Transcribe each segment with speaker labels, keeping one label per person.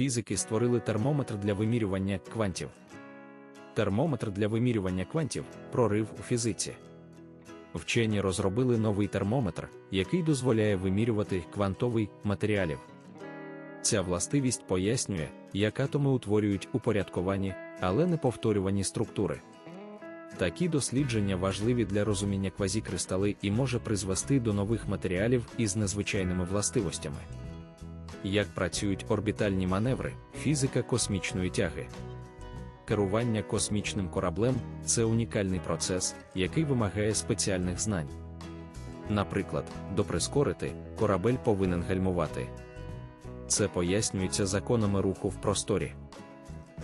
Speaker 1: Фізики створили термометр для вимірювання квантів. Термометр для вимірювання квантів прорив у фізиці. Вчені розробили новий термометр, який дозволяє вимірювати квантовий матеріалів. Ця властивість пояснює, як атоми утворюють упорядковані, але не повторювані структури. Такі дослідження важливі для розуміння квазікристали і може призвести до нових матеріалів із незвичайними властивостями. Як працюють орбітальні маневри, фізика космічної тяги. Керування космічним кораблем це унікальний процес, який вимагає спеціальних знань. Наприклад, до прискорити корабель повинен гальмувати. Це пояснюється законами руху в просторі.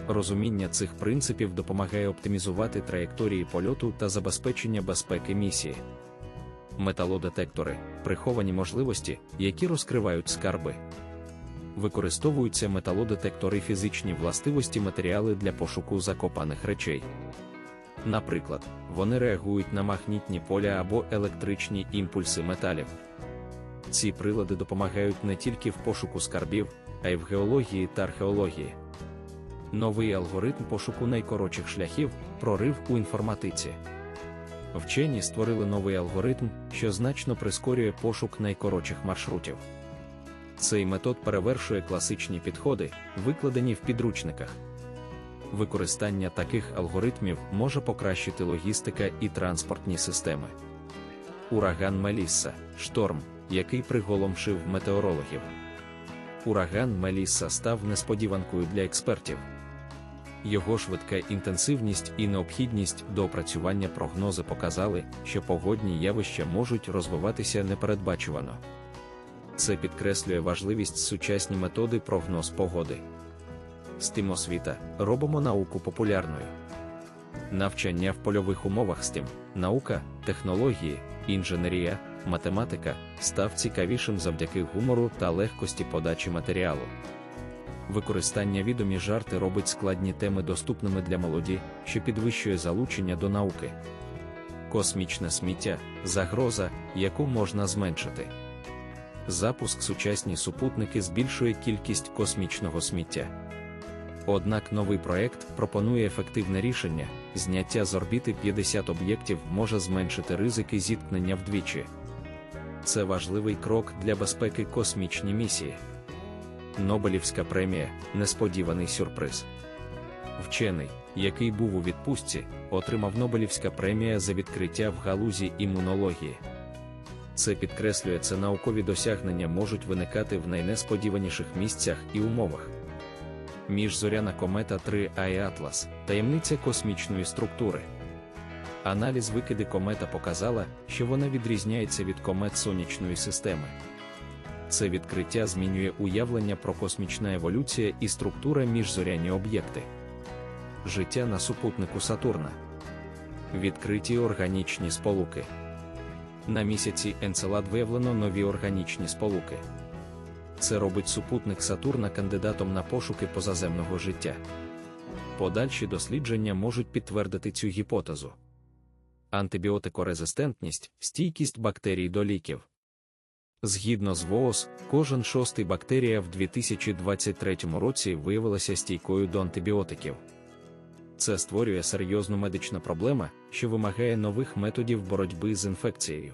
Speaker 1: Розуміння цих принципів допомагає оптимізувати траєкторії польоту та забезпечення безпеки місії. Металодетектори приховані можливості, які розкривають скарби. Використовуються металодетектори фізичні властивості матеріали для пошуку закопаних речей. Наприклад, вони реагують на магнітні поля або електричні імпульси металів. Ці прилади допомагають не тільки в пошуку скарбів, а й в геології та археології. Новий алгоритм пошуку найкоротших шляхів прорив у інформатиці. Вчені створили новий алгоритм, що значно прискорює пошук найкоротших маршрутів. Цей метод перевершує класичні підходи, викладені в підручниках. Використання таких алгоритмів може покращити логістика і транспортні системи. Ураган Мелісса шторм, який приголомшив метеорологів. Ураган Мелісса став несподіванкою для експертів. Його швидка інтенсивність і необхідність до опрацювання прогнози показали, що погодні явища можуть розвиватися непередбачувано. Це підкреслює важливість сучасні методи прогноз погоди. STEAM освіта робимо науку популярною. Навчання в польових умовах STEAM, наука, технології, інженерія, математика став цікавішим завдяки гумору та легкості подачі матеріалу. Використання відомі жарти робить складні теми доступними для молоді, що підвищує залучення до науки. Космічне сміття загроза, яку можна зменшити. Запуск сучасні супутники збільшує кількість космічного сміття. Однак новий проект пропонує ефективне рішення: зняття з орбіти 50 об'єктів може зменшити ризики зіткнення вдвічі. Це важливий крок для безпеки космічні місії. Нобелівська премія несподіваний сюрприз. Вчений, який був у відпустці, отримав Нобелівська премія за відкриття в галузі імунології. Це підкреслює, це наукові досягнення можуть виникати в найнесподіваніших місцях і умовах. Міжзоряна комета 3 Ай Атлас таємниця космічної структури. Аналіз викиди комета показала, що вона відрізняється від комет сонячної системи. Це відкриття змінює уявлення про космічна еволюція і структура міжзоряні об'єкти. Життя на супутнику Сатурна. Відкриті органічні сполуки. На місяці Енцелад виявлено нові органічні сполуки. Це робить супутник Сатурна кандидатом на пошуки позаземного життя. Подальші дослідження можуть підтвердити цю гіпотезу. Антибіотикорезистентність стійкість бактерій до ліків. Згідно з ВООЗ, кожен шостий бактерія в 2023 році виявилася стійкою до антибіотиків. Це створює серйозну медичну проблему, що вимагає нових методів боротьби з інфекцією.